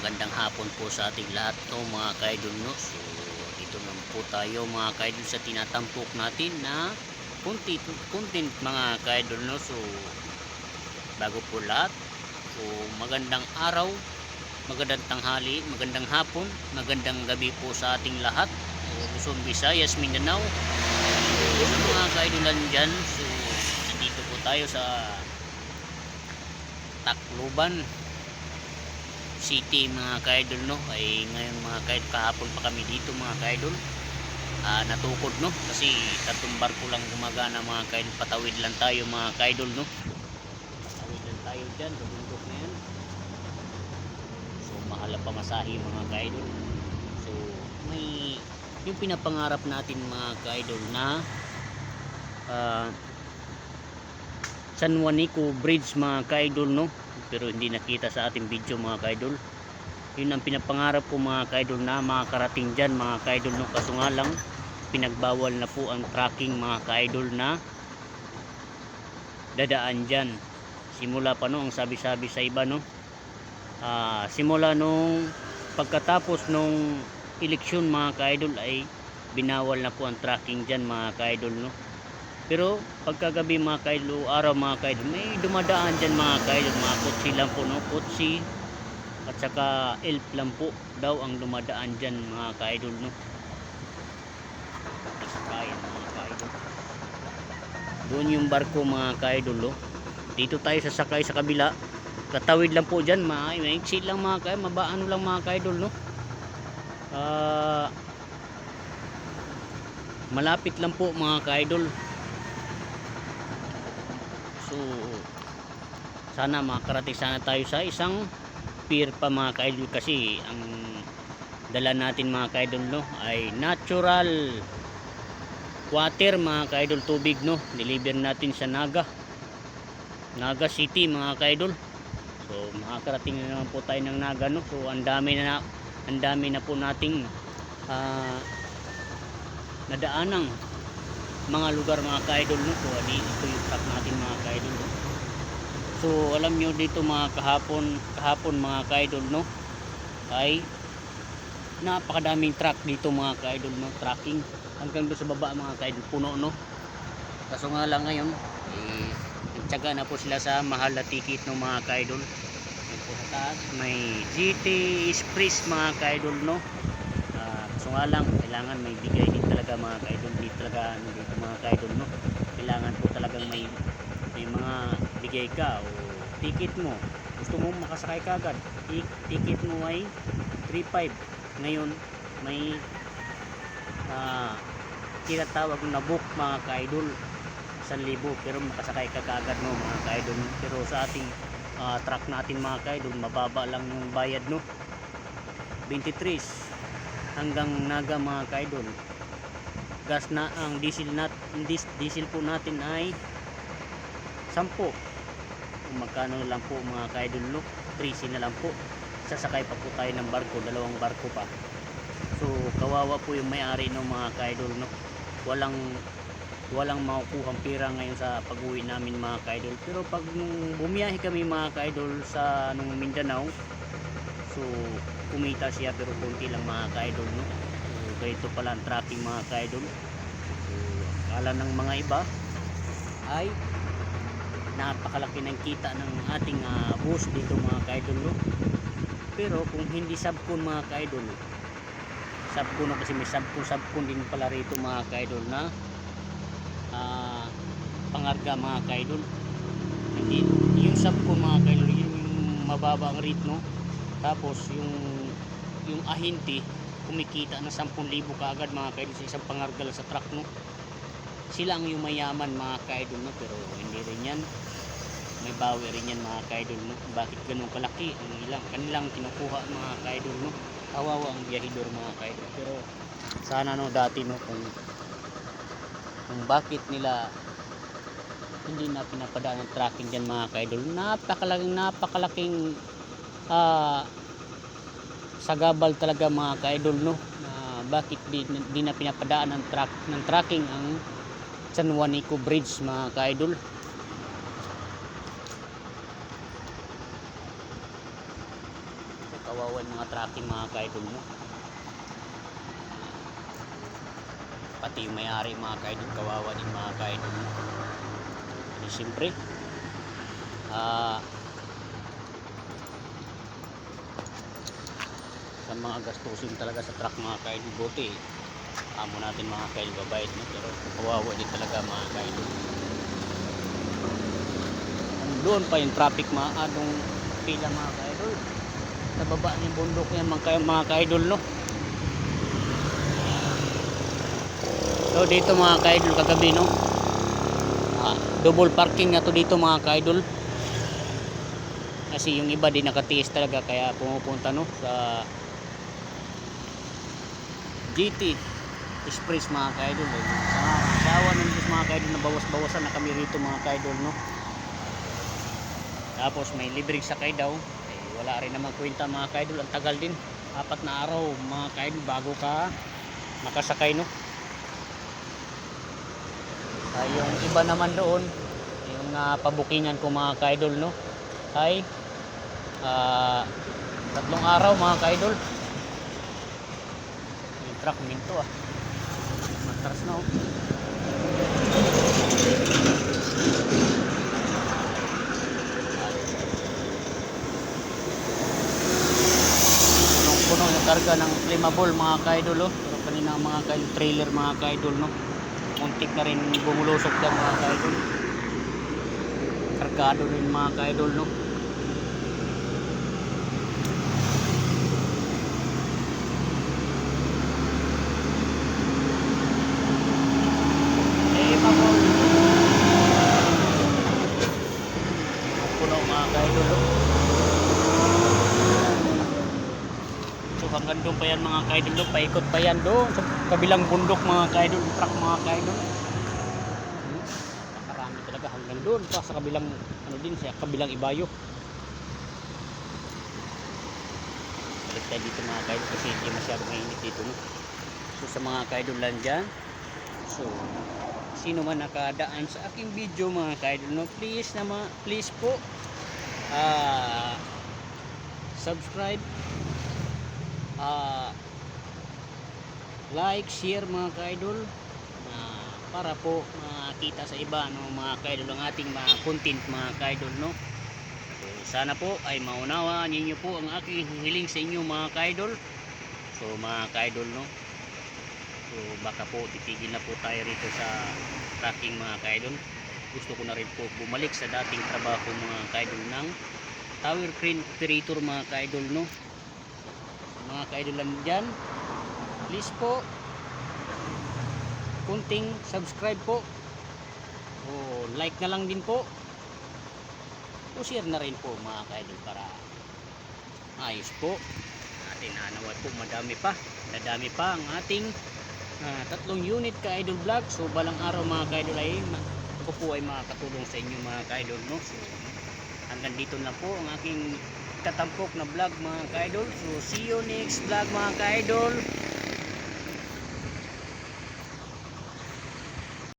magandang hapon po sa ating lahat no, mga kaidol no. So dito naman po tayo mga kaidol sa tinatampok natin na content, content mga kaidol no. So bago po lahat, so magandang araw, magandang tanghali, magandang hapon, magandang gabi po sa ating lahat. So, Luzon, Visayas, Mindanao. So, mga kaidolan dyan, so dito po tayo sa Tacloban City mga kaidol no? Ay ngayon mga kaidol kahapon pa kami dito mga kaidol Ah, natukod no? Kasi tatlong barko lang gumagana mga kaidol patawid lang tayo mga kaidol no? Patawid lang tayo dyan sa na yan. So mahal ang pamasahe mga kaidol so may yung pinapangarap natin mga kaidol na ah, San Juanico Bridge mga kaidol no pero hindi nakita sa ating video mga kaidol. Yun ang pinapangarap ko mga kaidol na makakarating dyan mga kaidol no? Kaso nga lang pinagbawal na po ang tracking mga kaidol na dadaan dyan. Simula pa no ang sabi-sabi sa iba no? Ah, simula nung pagkatapos nung eleksyon mga kaidol ay binawal na po ang tracking dyan mga kaidol no pero pagkagabi mga kaidol, araw mga kaidol, may dumadaan dyan mga kaidol, mga kutsi lang po, no? Kutsi at saka elf lang po daw ang dumadaan dyan mga kaidol, no? Sakayan mga kaidol. Doon yung barko mga kaidol, no? Dito tayo sasakay sa kabila. Katawid lang po dyan, maiksi lang mga kaidol, mabaano lang mga kaidol, no? Ah... malapit lang po mga kaidol So, sana makarating sana tayo sa isang pier pa mga kaidol kasi ang dala natin mga kaidol no ay natural water mga kaidol tubig no. Deliver natin sa Naga. Naga City mga kaidol. So makakarating na naman po tayo ng Naga no. So ang dami na ang dami na po nating ah, nadaanang mga lugar mga kaidol no. So di ito yung truck natin mga kaidol no? So alam nyo dito mga kahapon kahapon mga kaidol no? Ay napakadaming truck dito mga kaidol no? Tracking hanggang doon sa baba mga kaidol puno no? Kaso nga lang ngayon eh, nagtsaga na po sila sa mahal na ticket ng mga kaidol. Taas may GT Express mga kaidol no? Ah, kaso nga lang kailangan may bigay din talaga mga kaidol. Di talaga ano dito mga kaidol no? Kailangan po talagang may may mga bigay ka o ticket mo. Gusto mo makasakay ka agad Ti- ticket mo ay 3.5 ngayon may ah tinatawag na book mga kaidol. 1,000 pero makasakay ka kaagad no mga kaidol. Pero sa ating ah, truck natin mga kaidol mababa lang yung bayad no? 23 hanggang naga mga kaidol. Gas na ang diesel nat diesel po natin ay 10 kung magkano lang po mga kaidol no? 13 na lang po. Sasakay pa po tayo ng barko dalawang barko pa. So kawawa po yung may-ari ng mga kaidol no? Walang walang makukuhang pira ngayon sa pag-uwi namin mga kaidol. Pero pag nung bumiyahe kami mga kaidol sa nung Mindanao so kumita siya pero konti lang mga kaidol no? So, ganito pala ang tracking mga kaidol. So akala ng mga iba ay napakalaki ng kita ng ating ah, boss dito mga kaidol no? Pero kung hindi subcon mga kaidol subcon no, kasi may subcon subcon din pala rito mga kaidol na ah, pangarga mga kaidol. Hindi yung subcon mga kaidol yun yung mababa ang rate no? Tapos yung yung ahinti kumikita ng 10,000 kaagad mga kaidol sa isang pangargal sa truck no? Sila ang yung mayaman mga kaidol no? Pero hindi rin yan may bawi rin yan mga kaidol no? Bakit ganun kalaki ang ilang kanilang kinukuha mga kaidol no? Kawawa ang biyahidor mga kaidol. Pero sana no dati no kung kung bakit nila hindi na pinapadaan ng tracking dyan mga kaidol. Napakalaking napakalaking ah sagabal talaga mga kaidol no? Na bakit di, di na pinapadaan ng track ng tracking ang San Juanico Bridge mga kaidol yung mga tracking mga kaidol no pati yung may-ari mga kaidol kawawa din mga kaidol no Di siyempre ah sa mga gastusin talaga sa truck mga kaidol buti amo natin mga kaidol babayad no? Pero kawawa din talaga mga kaidol doon pa yung traffic maadong pila mga kaidol sa baba ng bundok yan mga, mga kaidol no? So dito mga kaidol kagabi no? Ah, double parking na to dito mga kaidol. Kasi yung iba din nakatiis talaga kaya pumupunta no? Sa GT Express mga kaidol. Eh. sa asawa ng Diyos mga kaidol na bawas-bawasan na kami rito mga kaidol no? Tapos may libreng sakay daw wala rin naman kwenta mga kaidol. Ang tagal din. Apat na araw mga kaidol bago ka makasakay no? Ay yung iba naman doon yung uh, pabukingan ko mga kaidol no? Ay ah, tatlong araw mga kaidol. Yung truck minto ah. Matras na oh punong puno yung karga ng flammable mga kaidol oh. pero kanina mga kaidol trailer mga kaidol no. Muntik na rin bumulusok dyan mga kaidol. Kargado rin mga kaidol no eh mabol puno mga kaidol oh. So hanggang doon pa yan mga kaidol, no? paikot pa yan doon sa kabilang bundok mga kaidol, truck mga kaidol. Nakarami talaga hanggang doon pa sa kabilang ano din sa kabilang ibayo. Balik tayo dito mga kaidol kasi hindi masyado mainit dito. No? So sa mga kaidol lang dyan, so sino man nakadaan sa aking video mga kaidol, no? please naman, please po, ah subscribe ah like, share mga ka-idol ah, para po makita sa iba no, mga ka-idol ang ating mga content mga ka-idol no? So, sana po ay maunawa ninyo po ang aking hiling sa inyo mga ka-idol. So mga ka-idol no? So baka po titigil na po tayo rito sa tracking mga ka-idol. Gusto ko na rin po bumalik sa dating trabaho mga ka-idol ng tower crane operator mga ka-idol no mga kaidolan dyan. Please po kunting subscribe po. O like na lang din po. O share na rin po mga kaidol para ayos po. Natin nanawat po madami pa. Nadami pa ang ating ah, tatlong unit ka-idol vlog. So balang araw mga ka-idol ay ako po ay makakatulong sa inyo mga ka-idol no? So hanggang dito na po ang aking katampok na vlog mga ka-idol. So see you next vlog mga ka-idol